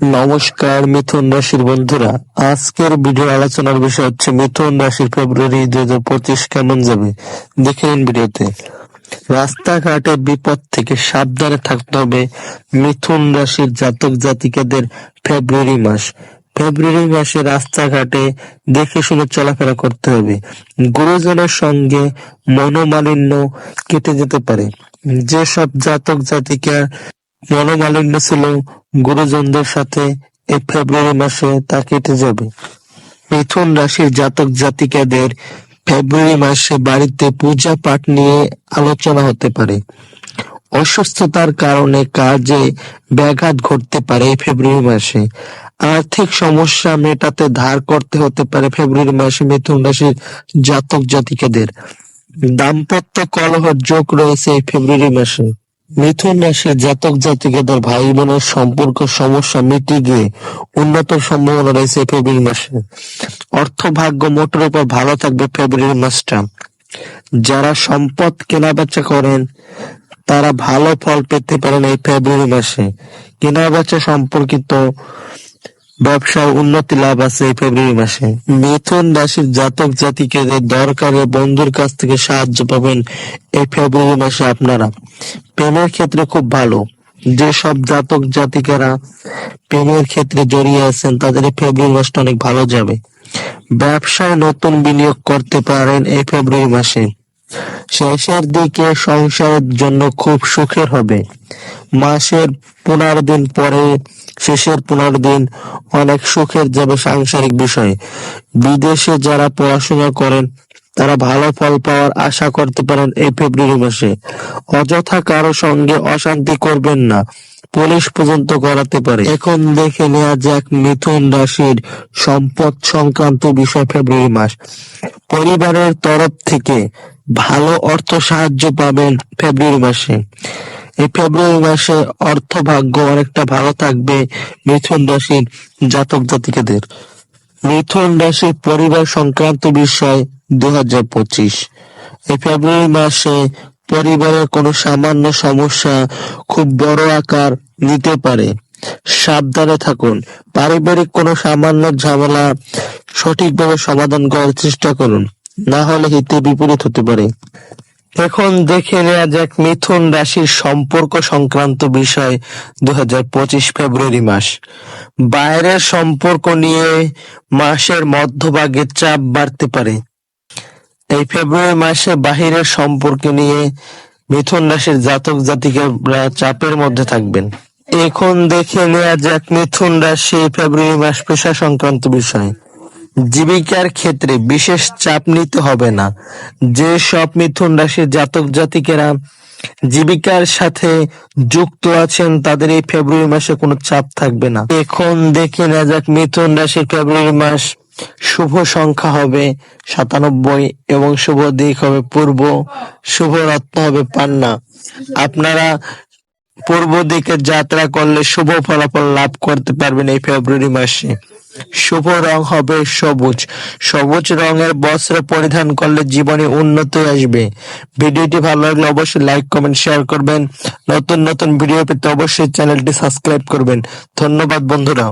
নমস্কার, মিথুন রাশির বন্ধুরা। আজকের ভিডিও আলোচনার বিষয় হচ্ছে, মিথুন রাশির ফেব্রুয়ারি দুই হাজার পঁচিশ কেমন যাবে? দেখে নিন ভিডিওতে। রাস্তাঘাটে বিপদ থেকে সাবধানে থাকতে হবে। মিথুন রাশির জাতক জাতিকাদের ফেব্রুয়ারি মাস। ফেব্রুয়ারি মাসে রাস্তাঘাটে দেখে শুনে চলাফেরা করতে হবে। গুরুজনের সঙ্গে মনোমালিন্য কেটে যেতে পারে। যেসব জাতক জাতিকা মনোমালিন্য ছিল গুরুজনদের সাথে এই ফেব্রুয়ারি মাসে তা কেটে যাবে। মিথুন রাশির জাতক জাতিকাদের ফেব্রুয়ারি মাসে বাড়িতে পূজা পাঠ নিয়ে আলোচনা হতে পারে। অসুস্থতার কারণে কাজে ব্যাঘাত ঘটতে পারে ফেব্রুয়ারি মাসে। আর্থিক সমস্যা মেটাতে ধার করতে হতে পারে ফেব্রুয়ারি মাসে মিথুন রাশির জাতক জাতিকাদের। দাম্পত্য কলহের যোগ রয়েছে ফেব্রুয়ারি মাসে। মিথুন রাশির জাতক জাতিকাদের ভাই বোনের সম্পর্ক সমস্যা মিটে গিয়ে উন্নত সম্ভাবনা রয়েছে ফেব্রুয়ারি মাসে। অর্থ ভাগ্য মোটের উপর ভালো থাকবে ফেব্রুয়ারি মাসটা। যারা সম্পদ কেনাবেচা করেন, তারা ভালো ফল পেতে পারেন এই ফেব্রুয়ারি মাসে। কেনাবেচা সম্পর্কিত ব্যবসায় উন্নতি লাভ আছে এই ফেব্রুয়ারি মাসে। মিথুন রাশির জাতক জাতিকাদের দরকারে বন্ধুর কাছ থেকে সাহায্য পাবেন এই ফেব্রুয়ারি মাসে আপনারা। প্রেমের ক্ষেত্রে খুব ভালো। যেসব জাতক জাতিকারা প্রেমের ক্ষেত্রে জড়িয়ে আছেন, তাদের ফেব্রুয়ারি মাসটা অনেক ভালো যাবে। ব্যবসায় নতুন বিনিয়োগ করতে পারেন এই ফেব্রুয়ারি মাসে। শেষের দিকে সংসারের জন্য খুব সুখের হবে। মাসের পনেরো দিন পরে শেষের পনেরো দিন অনেক সুখের যাবে সাংসারিক বিষয়। বিদেশে যারা পড়াশোনা করেন, তারা ভালো ফল পাওয়ার আশা করতে পারেন এই ফেব্রুয়ারি মাসে। অযথা কারও সঙ্গে অশান্তি করবেন না। পুলিশ পর্যন্ত করাতে পারে। এখন দেখে নেওয়া যাক মিথুন রাশির সম্পদ সংক্রান্ত বিষয় ফেব্রুয়ারি মাস। পরিবারের তরফ থেকে ভালো অর্থ সাহায্য পাবেন ফেব্রুয়ারি মাসে। এই ফেব্রুয়ারি মাসে অর্থ ভাগ্য অনেকটা ভালো থাকবে মিথুন রাশির জাতক জাতিকাদের। মিথুন রাশির পরিবার সংক্রান্ত বিষয় দু হাজার পঁচিশ। এই ফেব্রুয়ারি মাসে পরিবারের কোনো সামান্য সমস্যা খুব বড় আকার নিতে পারে। সাবধানে থাকুন। পারিবারিক কোনো সামান্য ঝামেলা সঠিকভাবে সমাধান করার চেষ্টা করুন। না হলে হিতে বিপরীত হতে পারে। এখন দেখে নেওয়া যাক মিথুন রাশির সম্পর্ক সংক্রান্ত বিষয় দু হাজার পঁচিশ ফেব্রুয়ারি মাস। বাইরের সম্পর্ক নিয়ে মাসের মধ্যভাগে চাপ বাড়তে পারে। এই ফেব্রুয়ারি মাসে বাহিরের সম্পর্ক নিয়ে মিথুন রাশির জাতক জাতিকারা চাপের মধ্যে থাকবেন। এখন দেখে নেওয়া যাক মিথুন রাশি ফেব্রুয়ারি মাস পেশা সংক্রান্ত বিষয়। জীবিকার ক্ষেত্রে বিশেষ চাপ নিতে হবে না। যে সব মিথুন রাশির জাতক জাতিকেরা জীবিকার সাথে যুক্ত আছেন, তাদের এই ফেব্রুয়ারি মাসে কোনো চাপ থাকবে না। এখন দেখে নেওয়া যাক, মিথুন রাশির ফেব্রুয়ারি মাস শুভ সংখ্যা হবে সাতানব্বই এবং শুভ দিক হবে পূর্ব, শুভ রত্ন হবে পান্না। আপনারা পূর্ব দিকে যাত্রা করলে শুভ ফলাফল লাভ করতে পারবেন এই ফেব্রুয়ারি মাসে। শুভ রং হবে সবুজ। সবুজ রঙের বস্ত্র পরিধান করলে জীবনে উন্নতি আসবে। ভিডিওটি ভালো লাগলে অবশ্যই লাইক কমেন্ট শেয়ার করবেন। নতুন নতুন ভিডিও পেতে অবশ্যই চ্যানেলটি সাবস্ক্রাইব করবেন। ধন্যবাদ বন্ধুরা।